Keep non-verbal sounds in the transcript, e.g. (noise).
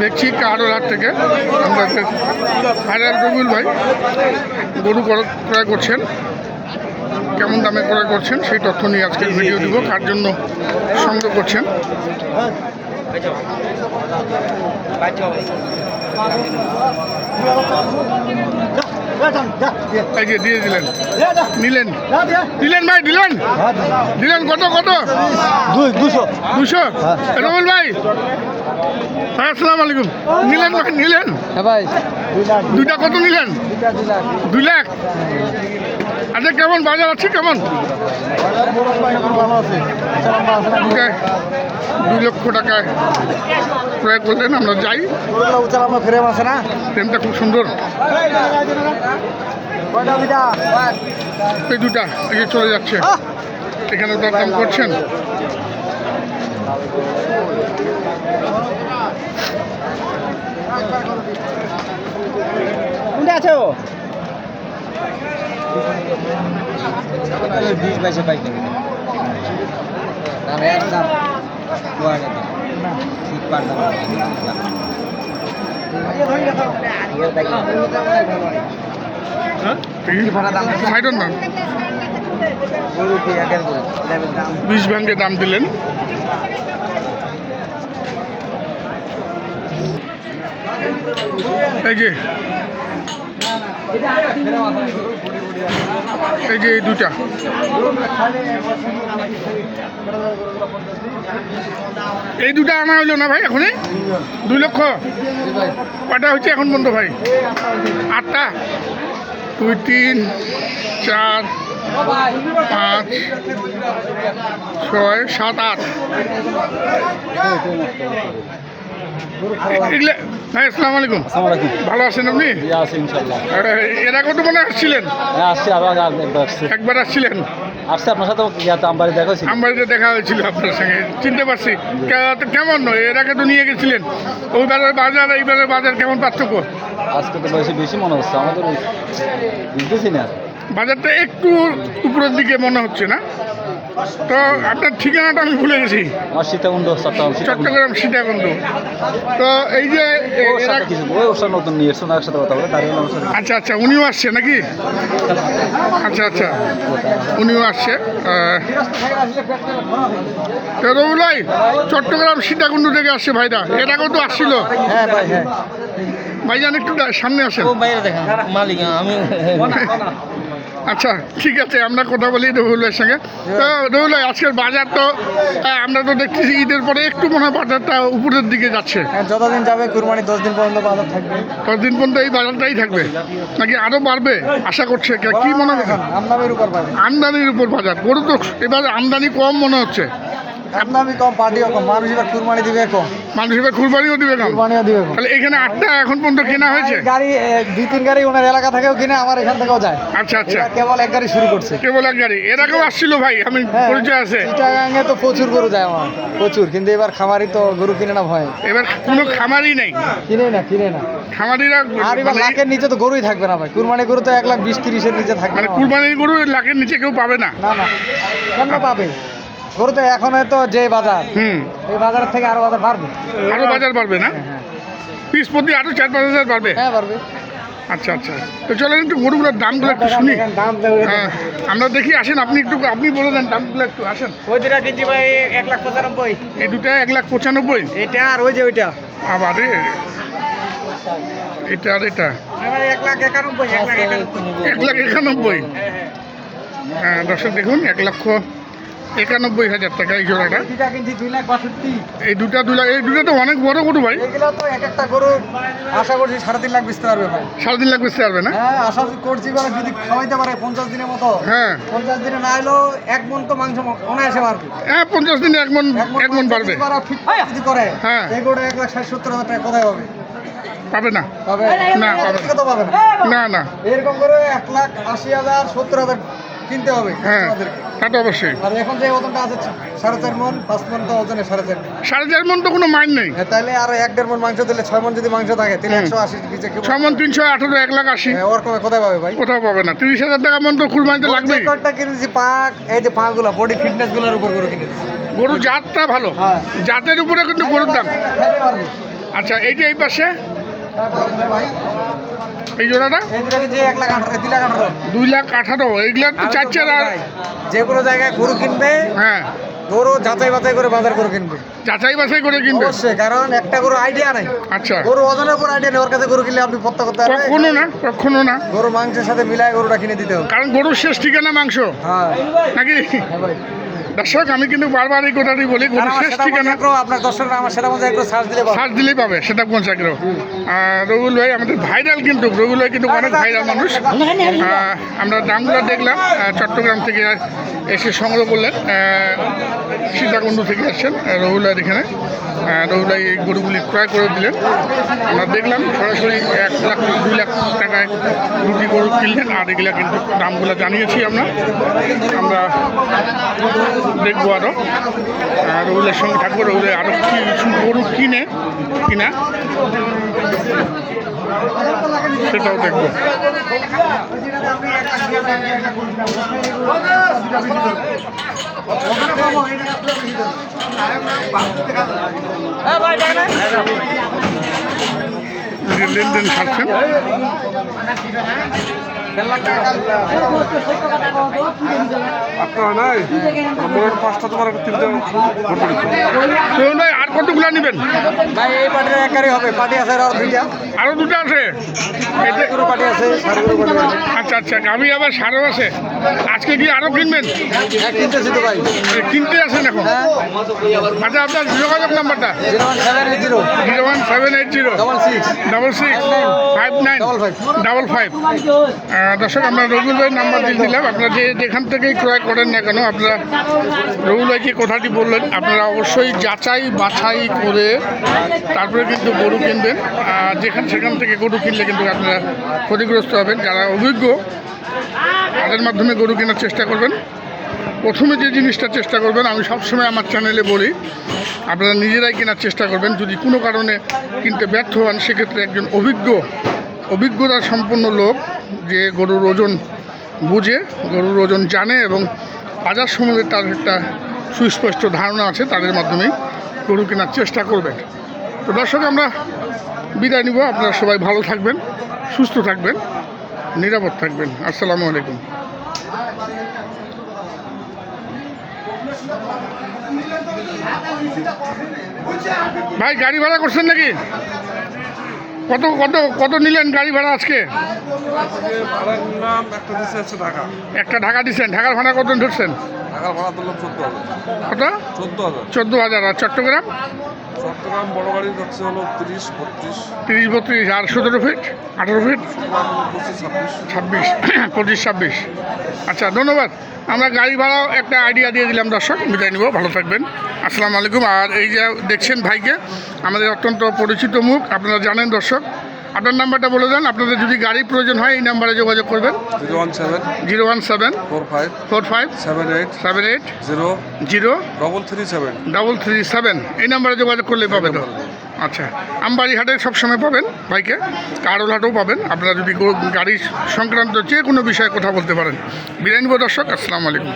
দেখছি কারোর হাট থেকে। আমরা হাজার রবিউল ভাই গরু ক্রয়- করছেন। কেমন দামে ক্রয় করছেন সেই তথ্য নিয়ে আজকে ভিডিও দিব। কার জন্য সংগ্রহ করছেন? এই যে দিয়ে দিলেন। নিলেন। দিলেন ভাই দিলেন। দিলেন কত কত? দুশো। দুশো? রবিউল ভাই হ্যাঁ আসসালামু আলাইকুম। নিলেন ভাই নিলেন? হ্যাঁ ভাই। দুইটা কত নিলেন? দুই লাখ। আচ্ছা কেমন? বাজার আছে কেমন? দুই লক্ষ টাকায় ক্রয় করলেন আমরা যাই। ফ্রেম আছে না ট্রেনটা খুব সুন্দর। এই দুটা এই চলে যাচ্ছে। এখানে দাম করছেন। কোনটা আছে? ও বিশ বাইশে পাই দাম একদম দু হাজার ঠিক গরু দাম। বিশ ব্যাংকে দাম দিলেন। এই যে। এই যে এই দুটা এই দুটা আনা হইল না ভাই এখনই? দুই লক্ষ? কটা হচ্ছে এখন বন্ধ ভাই? আটটা? দুই, তিন, চার, পাঁচ, ছয়, সাত, আট। ভাই আসসালামু আলাইকুম। ভালো আছেন আপনি? আছে ইনশাল্লাহ এর আগে তো মনে হয় আসছিলেন? হ্যাঁ আসছি আরও আগে একবার আসছি। একবার আসছিলেন? আসছে আপনার সাথে ইয়াতে আমবাড়ি দেখা হয়েছিল। আমবাড়িতে দেখা হয়েছিল আপনার সঙ্গে। চিনতে পারছি। কেমন? নয় এর আগে তো নিয়ে গেছিলেন। ওইবারের বাজার এইবারের বাজার কেমন পার্থক্য? আজকে তো বেশি বেশি মনে হচ্ছে। আমাদের বুঝতেছি না। বাজারটা একটু উপরের দিকে মনে হচ্ছে না? তো আপনার ঠিকানাটা আমি ভুলে গেছি। আমার সীতাকুণ্ড চট্টগ্রাম সীতাকুণ্ড। চট্টগ্রাম সীতাকুণ্ড। তো এই যে ওর সাথে নতুন নিয়ে এসছো ওনার সাথে কথা বলে সাথে আচ্ছা আচ্ছা উনিও আসছে নাকি? আচ্ছা আচ্ছা উনিও আসছে। তো রবুলাই চট্টগ্রাম সীতাকুণ্ড থেকে আসছে ভাইরা এর আগেও তো আসছিল। হ্যাঁ ভাই হ্যাঁ। ভাইজান একটু দা- সামনে আসেন। বাইরে দেখেন মালিক আমি (laughs) আচ্ছা ঠিক আছে আমরা কথা বলি রহুল ভাইয়ের সঙ্গে। তো রহুল ভাই, আজকের বাজার তো আমরা তো দেখছি ঈদের পরে একটু মনে হয় বাজারটা উপরের দিকে যাচ্ছে। হ্যাঁ, যতদিন যাবে কুরবানি দশ দিন পর্যন্ত বাজার থাকবে। দশ দিন পর্যন্ত এই বাজারটাই থাকবে? নাকি আরও বাড়বে? আশা করছে কে- মনে হয়? আমদানির উপর বাজার। গরু তো এবার আমদানি কম মনে হচ্ছে। আমদামি কম পার্টিও কম মানুষ এবার কুরবানি দিবে কম। মানুষ এবার কুরবানিও দিবে কম? কুরবানিও দিবে কম। তাহলে এখানে আটটা এখন পর্যন্ত কেনা হয়েছে? গাড়ি দুই তিন গাড়ি ওনার এলাকা থেকেও কিনে আমার এখান থেকেও যায়। আচ্ছা আচ্ছা। কেবল এক গাড়ি শুরু করছে। কেবল এক গাড়ি। এর আগেও আসছিল ভাই আমি হ্যাঁ, পরিচয় আছে। চিটাগাঙে তো প্রচুর গরু যায় আমার প্রচুর। কিন্তু এবার খামারি তো গরু কিনে না ভয়। এবার কোনো খামারই নেই? কিনে না কিনে না। খামারিরা আর এবার মানে- লাখের নিচে তো গরুই থাকবে না ভাই। কুরবানি গরু তো এক লাখ বিশ তিরিশের নিচে থাকবে মানে কুরবানির গরু লাখের নিচে কেউ পাবে না? না না। কেন পাবে? গরু তো এখন তো যে বাজার হুম। এই বাজার থেকে আরও বাজার বাড়বে। আরও বাজার বাড়বে না? হ্যাঁ, হ্যাঁ। পিস প্রতি আরও চার পাঁচ হাজার বাড়বে? হ্যাঁ পারবে আচ্ছা আচ্ছা। তো চলেন একটু গরুগুলোর দামগুলো একটু শুনি। হ্যাঁ আমরা দেখি আসেন আপনি একটু আপনি বলে দেন দামগুলো একটু আসেন। ওই দুটা কিনছি ভাই এক লাখ পঁচানব্বই। এই দুটা এক লাখ পঁচানব্বই? এটা আর ওই যে ওইটা। আবার এটা আর এটা? এক লাখ একানব্বই এক লাখ একানব্বই। হ্যাঁ দর্শক দেখুন এক লক্ষ একানব্বই হাজার টাকা এই জোড়াটা। দুই এই দুটা দু লাখ এই দুটো তো অনেক বড় গরু ভাই। এগুলো তো এক একটা গরু আশা করছি সাড়ে তিন লাখ বেচতে পারবে ভাই। সাড়ে তিন লাখ বেচতে পারবে না? হ্যাঁ আশা করছি মানে যদি খাওয়াইতে পারে পঞ্চাশ দিনের মতো। হ্যাঁ। পঞ্চাশ দিনে না এলেও এক মন তো মাংস অনায়াসে পারবে হ্যাঁ পঞ্চাশ দিনে এক মন এক মন পারবে যদি করে হ্যাঁ। এই গরুটা এক লাখ ষাট সত্তর হাজার টাকা কোথায় পাবে? পাবে না। পাবে? না, পাবে না। কত পাবে না। না না। এরকম করে এক লাখ আশি হাজার সত্তর হাজার কিনতে হবে হ্যাঁ। তা তো অবশ্যই। আর এখন যে ওজনটা আছে সাড়ে চার মন পাঁচ মন তো ওজনে সাড়ে চার সাড়ে চার মন তো কোনো মাইন নেই। হ্যাঁ, তাহলে আরও এক দেড় মন মাংস দিলে ছয় মন যদি মাংস থাকে তাহলে একশো আশি নিচে কেউ ছ মন তিনশো আঠারো এক লাখ আশি। হ্যাঁ, ওর কমে কোথায় পাবে ভাই? কোথাও পাবে না। তিরিশ হাজার টাকা মন তো কুরবানিতে লাগবেই। কয়েকটা কিনেছি পাক এই যে পা গুলা বডি ফিটনেসগুলোর উপর করে কিনেছি। গরুর জাতটা ভালো। হ্যাঁ। জাতের উপরে কিন্তু গরুর দাম। আচ্ছা এইটা এই পাশে। এই জোড়াটা? দুই লাখ আঠারো এইগুলা তো চার চার আর যে কোনো জায়গায় গরু কিনবে হ্যাঁ। গরু যাচাই বাছাই করে বাজার গরু কিনবে। যাচাই বাছাই করে কিনবে? অবশ্যই কারণ একটা গরু আইডিয়া নাই। আচ্ছা। গরু ওজনের উপর আইডিয়া নেই ওর কাছে গরু কিনলে আপনি পত্তা করতে পারবেন। কখনো না কখনো না। গরু মাংসের সাথে মিলায় গরুটা কিনে দিতে হবে। কারণ গরুর শেষ ঠিকানা মাংস। হ্যাঁ। নাকি? হ্যাঁ ভাই। দর্শক আমি কিন্তু বারবার এই কথাটি বলি শেষ ঠিকানা আপনার দর্শকরা আমার সার্চ দিলে। সার্চ দিলেই পাবে সেটা কোন চাকরি রবুল রবিউল ভাই আমাদের ভাইরাল কিন্তু রবিউল ভাই কিন্তু অনেক ভাইরাল মানুষ। আমরা দামগুলো দেখলাম চট্টগ্রাম থেকে এসে সংগ্রহ করলেন। সীতাকুণ্ড থেকে আসছেন রহুলার এখানে। রহুলাই এই গরুগুলি ক্রয় করে দিলেন। আমরা দেখলাম সরাসরি এক লাখ দুই লাখ টাকায় দুটি গরু কিনলেন, আর এগুলা কিন্তু দামগুলো জানিয়েছি আমরা। আমরা দেখব আরও রবিউলের সঙ্গে থাকব রবিউলের আরও কিছু গরু কিনে কিনা সেটাও দেখব। লেনদেন ছাড়ছেন আপনারা নাই? পাঁচটা তোমার তিনটা কতগুলো নেবেন? ভাই এই পার্টির একারই হবে পার্টি আছে আর দুইটা। আরও দুটো আছে? গরু আছে গরু পার্টি আছে। আচ্ছা আচ্ছা আমি আবার সারও আছে। আজকে কি আরও কিনবেন? হ্যাঁ কিনতেছি তো ভাই। কিনতে আছেন এখন? হ্যাঁ। আচ্ছা আপনার যোগাযোগ নাম্বারটা? Zero one seven eight zero. Zero one seven eight zero. Double six. Double six. Five nine. Double five. দর্শক আমরা রবিউল ভাইয়ের নাম্বার দিয়ে দিলাম। আপনারা যে যেখান থেকেই ক্রয় করেন না কেন আপনারা রবিউল ভাই যে কথাটি বললেন। আপনারা অবশ্যই যাচাই বাছাই করে তারপরে কিন্তু গরু কিনবেন যেখান সেখান থেকে গরু কিনলে কিন্তু আপনারা ক্ষতিগ্রস্ত হবেন। যারা অভিজ্ঞ, তাদের মাধ্যমে গরু কেনার চেষ্টা করবেন। প্রথমে যে জিনিসটা চেষ্টা করবেন, আমি সবসময় আমার চ্যানেলে বলি, আপনারা নিজেরাই কেনার চেষ্টা করবেন। যদি কোনো কারণে কিনতে ব্যর্থ হন, সেক্ষেত্রে একজন অভিজ্ঞ, অভিজ্ঞতা সম্পন্ন লোক যে গরুর ওজন বুঝে, গরুর ওজন জানে এবং বাজার সম্বন্ধে তার একটা সুস্পষ্ট ধারণা আছে তাদের মাধ্যমেই। গরু কেনার চেষ্টা করবেন। তো দর্শক, আমরা বিদায় নিব। আপনারা সবাই ভালো থাকবেন, সুস্থ থাকবেন, নিরাপদ থাকবেন। আসসালামু আলাইকুম। ভাই, গাড়ি ভাড়া করছেন নাকি? কত কত কত নিলেন গাড়ি ভাড়া আজকে? একটা ঢাকা। দিচ্ছেন ঢাকার ভাড়া কত ধরছেন? কত? চোদ্দ হাজার। আর চট্টগ্রাম? চট্টগ্রাম বড় গাড়ি যাচ্ছে হলো তিরিশ বত্রিশ। তিরিশ বত্রিশ আর সতেরো ফিট আঠারো ফিট ছাব্বিশ। ছাব্বিশ (coughs) পঁচিশ ছাব্বিশ। আচ্ছা ধন্যবাদ। আমরা গাড়ি ভাড়াও একটা আইডিয়া দিয়ে দিলাম দর্শক। বিদায় নিব ভালো থাকবেন। আসসালামু আলাইকুম। আর এই যে দেখছেন ভাইকে আমাদের অত্যন্ত পরিচিত মুখ আপনারা জানেন দর্শক। আপনার নাম্বারটা বলে দেন আপনাদের যদি গাড়ির প্রয়োজন হয় এই নাম্বারে যোগাযোগ করবেন। Zero one seven zero one seven four five four five seven eight seven eight zero zero double three seven double three seven. এই নাম্বারে যোগাযোগ করলেই পাবেন। আচ্ছা আমবাড়িহাটে সবসময় পাবেন বাইকে কারোলহাটেও পাবেন। আপনারা যদি গাড়ি সংক্রান্ত যে কোনো বিষয়ে কথা বলতে পারেন। বিরিয়ানি দর্শক, আসসালামু আলাইকুম।